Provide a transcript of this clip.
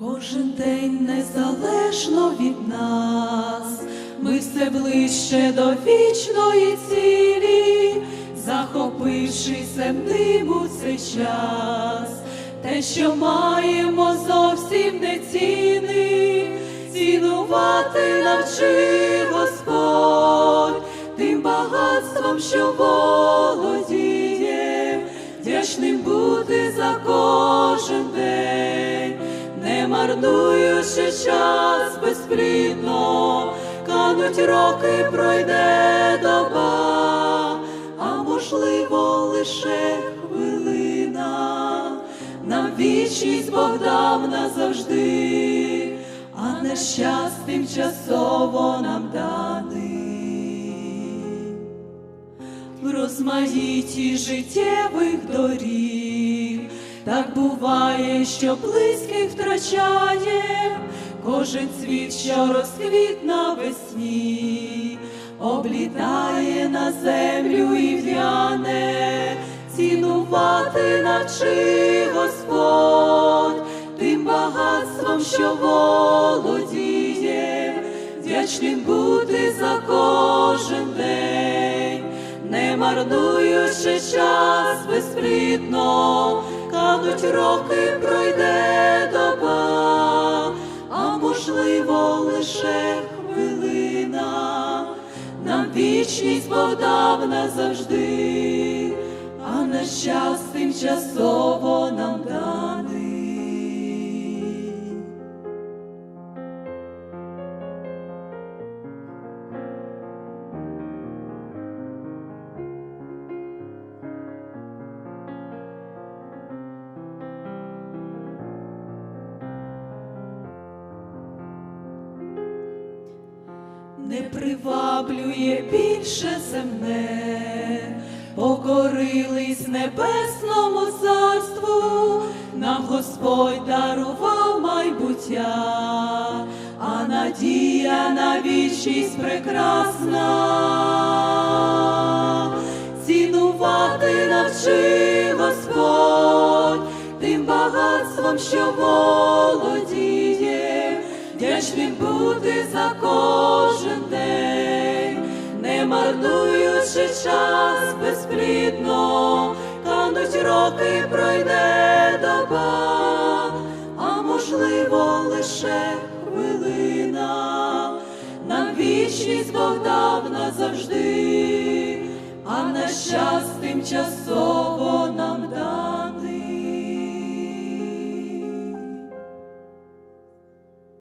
Кожен день незалежно від нас, ми все ближче до вічної цілі, захопившися ним у цей час, те, що маємо, зовсім не ціни, цінувати навчи Господь тим багатством, що володіє, вдячним бути за кожен день, не марнуючи час безплідно, кануть роки, пройде доба, а можливо лише хвилина, нам вічність Бог дав назавжди, а не щас тимчасово нам даний. В розмаїті життєвих доріг, так буває, що близьких втрачає, кожен цвіт, що розквіт навесні, облітає на землю і в'яне, цінувати навчи Господь. Тим багатством, що володіє, вдячним бути за кожен день, не марнуючи час безплідно, роки, пройде доба, а можливо лише хвилина, нам вічність подав назавжди, а на щастим тимчасово не приваблює більше земне, покорились небесному царству, нам Господь дарував майбуття, а надія на вічність прекрасна, цінувати навчи Господь тим багатством, що володіє, вдячним бути за кожен день, не марнуючи час безплідно, кануть роки, пройде доба, а можливо лише хвилина, нам вічність Бог дав назавжди, а на щас тимчасово.